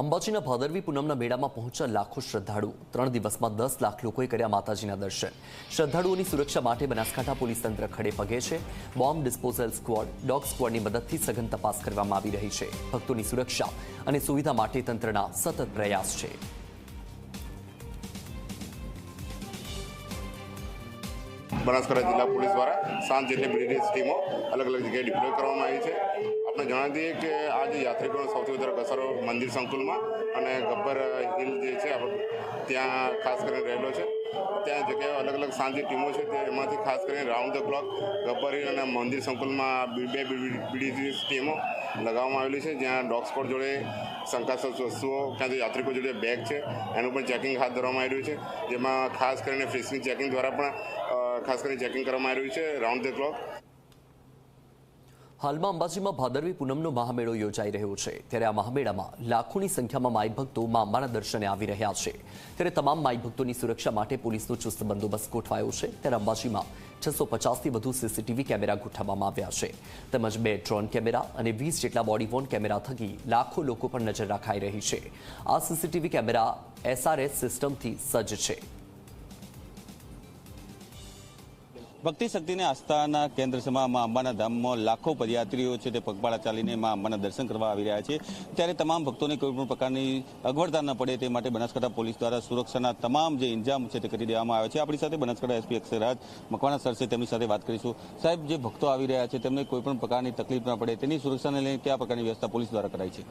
અંબાજીના ભાદરવી પૂનમના મેળામાં પહોંચ્યા લાખો શ્રદ્ધાળુ. ત્રણ દિવસમાં દસ લાખ લોકોએ કર્યા માતાજીના દર્શન. શ્રદ્ધાળુઓની સુરક્ષા માટે બનાસકાંઠા પોલીસ તંત્ર ખડે પગે છે. બોમ્બ ડિસ્પોઝલ સ્ક્વોડ, ડોગ સ્ક્વોડની મદદથી સઘન તપાસ કરવામાં આવી રહી છે. ભક્તોની સુરક્ષા અને સુવિધા માટે તંત્રના સતત પ્રયાસ છે. બનાસકાંઠા જિલ્લા પોલીસ દ્વારા સાંજે ટીમો અલગ અલગ જગ્યાએ ડિપ્લોય કરવામાં આવી છે. આપણે જણાવી દઈએ કે આજે યાત્રિકોનો સૌથી વધારે ઘસારો મંદિર સંકુલમાં અને ગબ્બર હિલ જે છે, ત્યાં ખાસ કરીને રહેલો છે. ત્યાં જગ્યાએ અલગ અલગ સાંજે ટીમો છે તે એમાંથી ખાસ કરીને round the clock Gabbar hill અને મંદિર સંકુલમાં બે બ્રિટિશ ટીમો લગાવવામાં આવેલી છે, જ્યાં ડોગ સ્પોટ જોડે શંકાસ્પદ વસ્તુઓ ક્યાંથી યાત્રિકો જોડે બેગ છે, એનું પણ ચેકિંગ હાથ ધરવામાં આવ્યું છે. જેમાં ખાસ કરીને ફ્રિસ્કિંગ ચેકિંગ દ્વારા પણ ખાસ કરીને ચેકિંગ કરવામાં આવ્યું છે રાઉન્ડ ધ ક્લોક. હાલમાં અંબાજીમાં ભાદરવી પૂનમનો મહામેળો યોજાઈ રહ્યો છે. ત્યારે આ મહામેળામાં લાખોની સંખ્યામાં માઈ મા અંબાના દર્શને આવી રહ્યા છે. ત્યારે તમામ માઈ ભક્તોની સુરક્ષા માટે પોલીસનો ચુસ્ત બંદોબસ્ત ગોઠવાયો છે. ત્યારે અંબાજીમાં છસો પચાસથી વધુ સીસીટીવી કેમેરા ગોઠવવામાં આવ્યા છે. તેમજ બે ડ્રોન કેમેરા અને વીસ જેટલા બોડી વોર્ન કેમેરા થકી લાખો લોકો પર નજર રખાઈ રહી છે. આ સીસીટીવી કેમેરા એસઆરએસ સિસ્ટમથી સજ્જ છે. ભક્તિ શક્તિને આસ્થાના કેન્દ્ર સમા મા અંબાના ધામમાં લાખો પદયાત્રીઓ છે તે પગપાળા ચાલીને મા અંબાના દર્શન કરવા આવી રહ્યા છે. ત્યારે તમામ ભક્તોને કોઈ પણ પ્રકારની અગવડતા ન પડે તે માટે બનાસકાંઠા પોલીસ દ્વારા સુરક્ષાના તમામ જે ઇન્જામ છે તે કરી દેવામાં આવ્યા છે. આપણી સાથે બનાસકાંઠા એસપી અક્ષયરાજ મકવાણા સર છે, તેમની સાથે વાત કરીશું. સાહેબ, જે ભક્તો આવી રહ્યા છે તેમને કોઈ પણ પ્રકારની તકલીફ ન પડે. તેની સુરક્ષાને લઈને કયા પ્રકારની વ્યવસ્થા પોલીસ દ્વારા કરાઈ છે?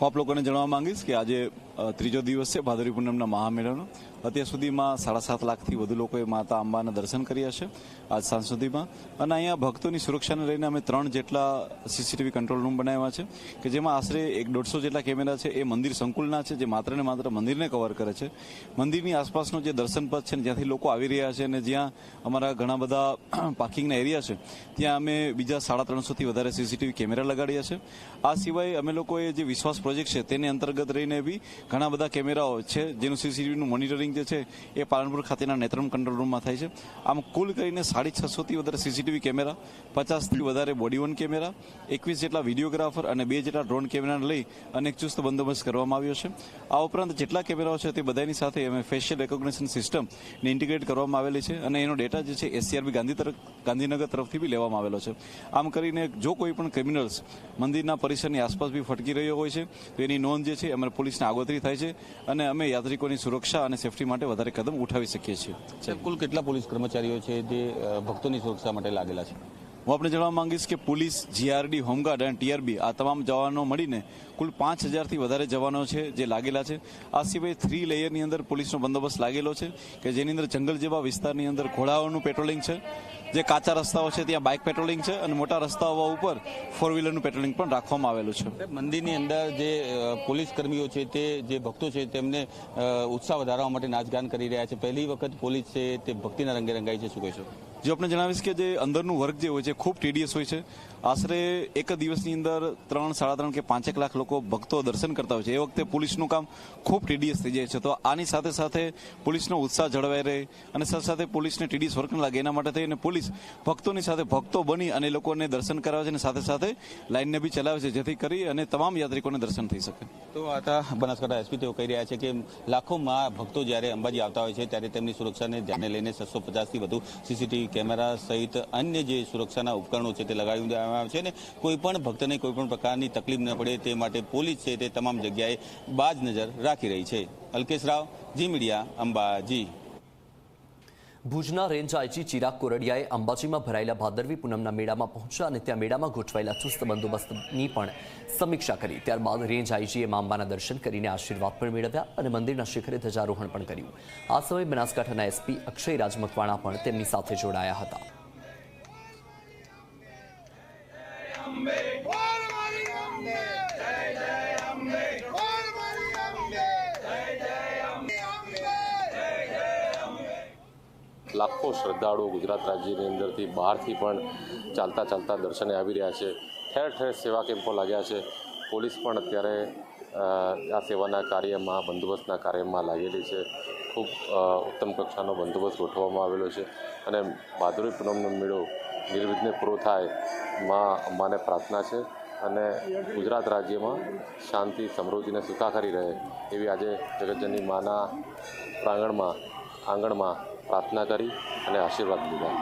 હું આપ લોકોને જણાવવા માંગીશ કે આજે ત્રીજો દિવસ છે ભાદરવી પૂનમના મહામેળાનો. અત્યાર સુધીમાં સાડા સાત લાખથી વધુ લોકોએ માતા અંબાના દર્શન કર્યા છે આજ સાંજ સુધીમાં. અને અહીંયા ભક્તોની સુરક્ષાને લઈને અમે ત્રણ જેટલા સીસીટીવી કંટ્રોલ રૂમ બનાવ્યા છે, કે જેમાં આશરે એક દોઢસો જેટલા કેમેરા છે. એ મંદિર સંકુલના છે, જે માત્ર ને માત્ર મંદિરને કવર કરે છે. મંદિરની આસપાસનો જે દર્શન પથ છે જ્યાંથી લોકો આવી રહ્યા છે અને જ્યાં અમારા ઘણા બધા પાર્કિંગના એરિયા છે, ત્યાં અમે બીજા સાડા ત્રણસોથી વધારે સીસીટીવી કેમેરા લગાડ્યા છે. આ સિવાય અમે લોકોએ જે વિશ્વાસ પ્રોજેક્ટ છે, તેની અંતર્ગત રહીને બી ઘણા બધા કેમેરાઓ છે, જેનું સીસીટીવીનું મોનિટરિંગ જે છે, એ પાલનપુર ખાતેના નેત્રમ કંટ્રોલ રૂમમાં થાય છે. આમ કુલ કરીને સાડી છસોથી વધારે સીસીટીવી કેમેરા, પચાસથી વધારે બોડી વન કેમેરા, એકવીસ જેટલા વિડીયોગ્રાફર અને બે જેટલા ડ્રોન કેમેરાને લઈ અને એક ચુસ્ત બંદોબસ્ત કરવામાં આવ્યો છે. આ ઉપરાંત જેટલા કેમેરાઓ છે તે બધાની સાથે અમે ફેશિયલ રેકોગ્નેશન સિસ્ટમને ઇન્ટિગ્રેટ કરવામાં આવેલી છે અને એનો ડેટા જે છે એસસીઆરબી ગાંધી તરફ, ગાંધીનગર તરફથી બી લેવામાં આવેલો છે. આમ કરીને જો કોઈ પણ ક્રિમિનલ્સ મંદિરના પરિસરની આસપાસ બી ફટકી રહ્યો હોય છે, તો એની નોંધ જે છે, અમારે પોલીસને આગોતરી થાય છે અને અમે યાત્રિકોની સુરક્ષા અને સેફટી માટે વધારે કદમ ઉઠાવી શકીએ છીએ. કુલ કેટલા પોલીસ કર્મચારીઓ છે જે ભક્તોની સુરક્ષા માટે લાગેલા છે? હું આપણે જણાવવા માંગીશ કે પોલીસ જીઆરડી હોમગાર્ડ અને ટીઆરબી આ તમામ જવાનો મળીને કુલ પાંચ હજારથી વધારે જવાનો છે જે લાગેલા છે. આ સિવાય થ્રી લેયરની અંદર પોલીસનો બંદોબસ્ત લાગેલો છે કે જેની અંદર જંગલ જેવા વિસ્તારની અંદર ઘોડાઓનું પેટ્રોલિંગ છે, જે કાચા રસ્તાઓ છે ત્યાં બાઇક પેટ્રોલિંગ છે અને મોટા રસ્તાઓ ઉપર ફોર વ્હીલરનું પેટ્રોલિંગ પણ રાખવામાં આવેલું છે. મંદિરની અંદર જે પોલીસ કર્મીઓ છે તે, જે ભક્તો છે તેમને ઉત્સાહ વધારવા માટે નાચગાન કરી રહ્યા છે. પહેલી વખત પોલીસ છે તે ભક્તિના રંગે રંગાઈ છે. શું કહેશો? જો આપણે જણાવીશ કે જે અંદરનું વર્ક જે હોય છે, ખૂબ ટીડીએસ હોય છે. આશરે એક દિવસની અંદર ત્રણ, સાડા ત્રણ કે પાંચેક લાખ લોકો ભક્તો દર્શન કરતા હોય છે. એ વખતે પોલીસનું કામ ખૂબ ટીડીએસ થઈ જાય છે. તો આની સાથે સાથે પોલીસનો ઉત્સાહ જળવાઈ રહે અને સાથે સાથે પોલીસને ટીડીએસ વર્ક ન લાગે. એના માટે થઈને પોલીસ ભક્તોની સાથે ભક્તો બની અને લોકોને દર્શન કરાવે છે અને સાથે સાથે લાઇનને બી ચલાવે છે, જેથી કરી અને તમામ યાત્રિકોને દર્શન થઈ શકે. તો આતા બનાસકાંઠા એસપી તેઓ કહી રહ્યા છે કે લાખોમાં ભક્તો જ્યારે અંબાજી આવતા હોય છે, ત્યારે તેમની સુરક્ષાને ધ્યાને લઈને છસો પચાસથી વધુ સીસીટીવી કેમેરા સહિત અન્ય જે સુરક્ષાના ઉપકરણો છે તે લગાવી દેવામાં આવે છે અને કોઈ પણ ભક્તને કોઈ પણ પ્રકારની તકલીફ ન પડે તે માટે પોલીસ છે તે તમામ જગ્યાએ બાજ નજર રાખી રહી છે. Alkesh Rao, Zee media, Ambaji. ભુજના રેન્જ આઈજી ચિરાગ કોરડિયાએ અંબાજીમાં ભરાયેલા ભાદરવી પૂનમના મેળામાં પહોંચ્યા અને ત્યાં મેળામાં ગોઠવાયેલા ચુસ્ત બંદોબસ્તની પણ સમીક્ષા કરી. ત્યારબાદ રેન્જ આઈજીએ મા દર્શન કરીને આશીર્વાદ પણ મેળવ્યા અને મંદિરના શિખરે ધ્વજારોહણ પણ કર્યું. આ સમયે બનાસકાંઠાના એસપી અક્ષય રાજ મકવાણા પણ તેમની સાથે જોડાયા હતા. લાખો શ્રદ્ધાળુઓ ગુજરાત રાજ્યની અંદરથી બહારથી પણ ચાલતા ચાલતા દર્શને આવી રહ્યા છે. ઠેર ઠેર સેવા કેમ્પો લાગ્યા છે. પોલીસ પણ અત્યારે આ સેવાના કાર્યમાં, બંદોબસ્તના કાર્યમાં લાગેલી છે. ખૂબ ઉત્તમ કક્ષાનો બંદોબસ્ત ગોઠવવામાં આવેલો છે અને ભાદરવી પૂનમનો મેળો નિર્વિઘ્ને પૂરો થાયમાં અમાને પ્રાર્થના છે અને ગુજરાત રાજ્યમાં શાંતિ સમૃદ્ધિને સુખાકારી રહે એવી આજે જગતજનની માના પ્રાંગણમાં, આંગણમાં પ્રાર્થના કરી અને આશીર્વાદ લીધા.